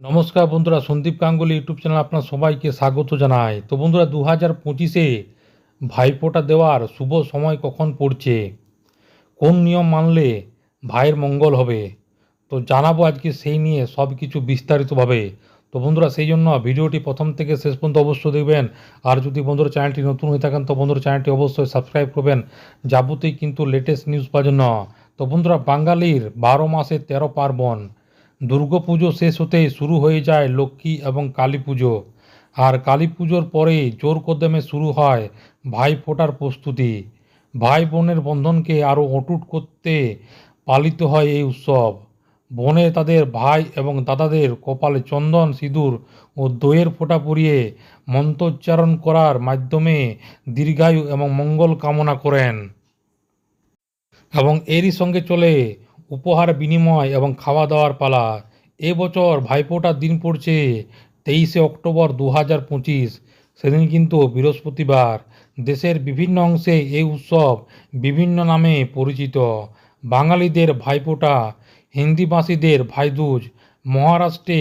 নমস্কার বন্ধুরা, Sandeep Ganguly YouTube channel আপনার সবাইকে স্বাগত জানায় তো বন্ধুরা দু হাজার পঁচিশে ভাইফোঁটা দেওয়ার শুভ সময় কখন পড়ছে? কোন নিয়ম মানলে ভাইয়ের মঙ্গল হবে? তো জানাব আজকে সেই নিয়ে সব কিছু বিস্তারিতভাবে। তো বন্ধুরা, সেই জন্য ভিডিওটি প্রথম থেকে শেষ পর্যন্ত অবশ্যই দেখবেন। আর যদি বন্ধুরা চ্যানেলটি নতুন হয়ে থাকেন, তো বন্ধুরা চ্যানেলটি অবশ্যই সাবস্ক্রাইব করবেন। যাবতীয় কিন্তু লেটেস্ট নিউজ পাওয়ার জন্য। তো বন্ধুরা, বাঙালির বারো মাসে তেরো পার্বণ। দুর্গাপুজো শেষ হতেই শুরু হয়ে যায় লক্ষ্মী এবং কালী পুজো। আর কালী পুজোর পরেই জোর কদমে শুরু হয় ভাই ফোটার প্রস্তুতি। ভাই বোনের বন্ধনকে আরও অটুট করতে পালিত হয় এই উৎসব। বনে তাদের ভাই এবং দাদাদের কপালে চন্দন, সিঁদুর ও দইয়ের ফোঁটা পরিয়ে মন্ত্রোচ্চারণ করার মাধ্যমে দীর্ঘায়ু এবং মঙ্গল কামনা করেন। এবং এরই সঙ্গে চলে উপহার বিনিময় এবং খাওয়া দাওয়ার পালা এবছর ভাইফোঁটার দিন পড়ছে তেইশে অক্টোবর দু হাজার পঁচিশ। সেদিন কিন্তু বৃহস্পতিবার। দেশের বিভিন্ন অংশে এই উৎসব বিভিন্ন নামে পরিচিত। বাঙালিদের ভাইফোঁটা, হিন্দিভাষীদের ভাইদুজ, মহারাষ্ট্রে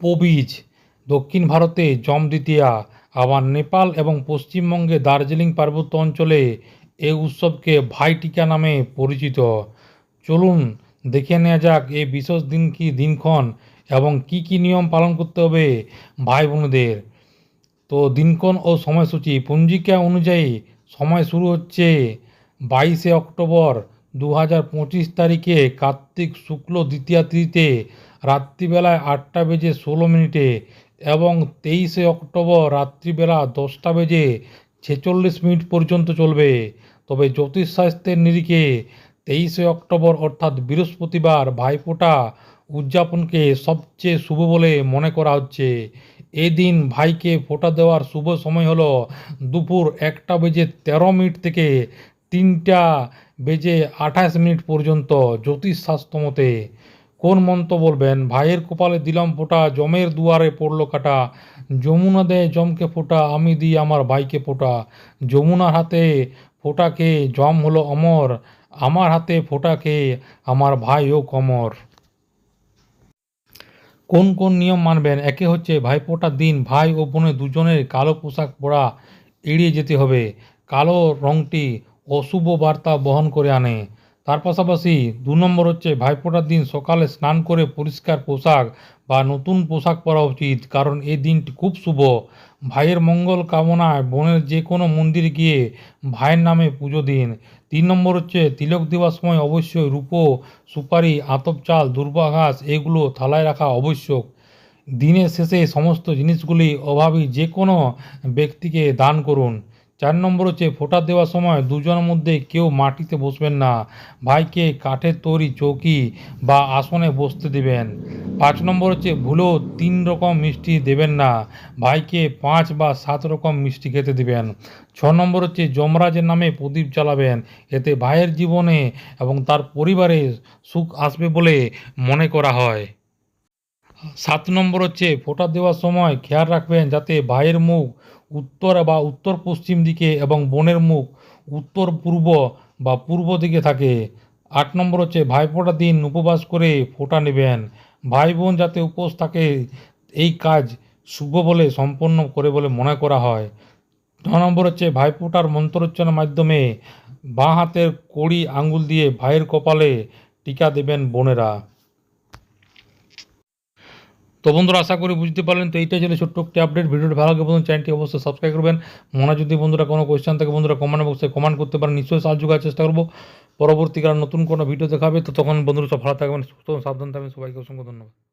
পবিজ, দক্ষিণ ভারতে জম দ্বিতীয়া আবার নেপাল এবং পশ্চিমবঙ্গে দার্জিলিং পার্বত্য অঞ্চলে এই উৎসবকে ভাইটিকা নামে পরিচিত। চলুন দেখে নেওয়া যাক এই বিশেষ দিন কি দিনক্ষণ এবং কি কি নিয়ম পালন করতে হবে ভাই বোনদের তো দিনক্ষণ ও সময়সূচি পঞ্জিকা অনুযায়ী সময় শুরু হচ্ছে বাইশে অক্টোবর দু হাজার পঁচিশ তারিখে কার্তিক শুক্ল দ্বিতীয়া তিথিতে রাত্রিবেলায় আটটা বেজে ষোলো মিনিটে এবং তেইশে অক্টোবর রাত্রিবেলা দশটা বেজে ছেচল্লিশ মিনিট পর্যন্ত চলবে। তবে জ্যোতিষশাস্ত্রের নিরিখে তেইশে অক্টোবর অর্থাৎ বৃহস্পতিবার ভাইফোঁটা উদযাপনকে সবচেয়ে শুভ বলে মনে করা হচ্ছে। এদিন ভাইকে ফোঁটা দেওয়ার শুভ সময় হলো দুপুর একটা বেজে তেরো মিনিট থেকে তিনটা বেজে আঠাশ মিনিট পর্যন্ত জ্যোতিষশাস্ত্র মতে। কোন মন্ত্র বলবেন? ভাইয়ের কপালে দিলাম ফোঁটা, জমের দুয়ারে পড়ল কাটা। যমুনা দেয় জমকে ফোঁটা, আমি দিই আমার ভাইকে ফোঁটা। যমুনার হাতে ফোঁটাকে জম হলো অমর। আমার হাতে ফোটা খেয়ে আমার ভাই ও কমর। কোন কোন নিয়ম মানবেন? একে হচ্ছে ভাইফোঁটার দিন, ভাই ও বোনের দুজনের কালো পোশাক পরা এড়িয়ে যেতে হবে। কালো রঙটি অশুভ বার্তা বহন করে আনে। তার পাশাপাশি দু নম্বর হচ্ছে ভাইফোঁটার দিন সকালে স্নান করে পরিষ্কার পোশাক বা নতুন পোশাক পরা উচিত, কারণ এই দিনটি খুব শুভ। ভাইয়ের মঙ্গল কামনায় বোনের যে কোনো মন্দির গিয়ে ভাইয়ের নামে পুজো দিন। তিন নম্বর হচ্ছে তিলক দেওয়ার সময় অবশ্যই রূপো, সুপারি, আতপ চাল, দুর্বা ঘাস এগুলো থালায় রাখা আবশ্যক। দিনের শেষে সমস্ত জিনিসগুলি অভাবী যে কোনো ব্যক্তিকে দান করুন। চার নম্বর হচ্ছে ফোটা দেওয়ার সময় দুজনের মধ্যে কেউ মাটিতে বসবেন না। ভাইকে কাঠের তৈরি চৌকি বা আসনে বসতে দেবেন। পাঁচ নম্বর হচ্ছে, ভুলেও তিন রকম মিষ্টি দেবেন না। ভাইকে পাঁচ বা সাত রকম মিষ্টি খেতে দেবেন। ছ নম্বর হচ্ছে, যমরাজের নামে প্রদীপ চালাবেন এতে ভাইয়ের জীবনে এবং তার পরিবারে সুখ আসবে বলে মনে করা হয়। সাত নম্বর হচ্ছে ফোটা দেওয়ার সময় খেয়াল রাখবেন যাতে ভাইয়ের মুখ উত্তর বা উত্তর পশ্চিম দিকে এবং বনের মুখ উত্তর পূর্ব বা পূর্ব দিকে থাকে। আট নম্বর হচ্ছে ভাইফোঁটার দিন উপবাস করে ফোঁটা নেবেন। ভাই বোন যাতে উপোস থাকে, এই কাজ শুভ বলে, সম্পন্ন করে বলে মনে করা হয়। ন নম্বর হচ্ছে, ভাইফোঁটার মন্ত্রোচ্চারণের মাধ্যমে বাঁ হাতের কড়ি আঙ্গুল দিয়ে ভাইয়ের কপালে টিকা দেবেন বোনেরা। তো বন্ধুরা, আশা করি বুঝতে পারলেন। তো এইটাই ছিল ছোট্ট একটি আপডেট ভিডিওটি ভালো লাগে বন্ধু চ্যানেলটি অবশ্যই সাবস্ক্রাইব করবেন। মনে যদি বন্ধুরা কোনো কোয়েশ্চেন থাকে, বন্ধুরা কমেন্ট বক্সে কমেন্ট করতে পারেন। নিশ্চয়ই সাহায্য করার চেষ্টা করব। পরবর্তীকালে নতুন কোনো ভিডিও দেখাবে, তো তখন বন্ধুরা সব ভালো থাকবেন, সুস্থ সাবধান থাকবেন। সবাইকে অসংখ্য ধন্যবাদ।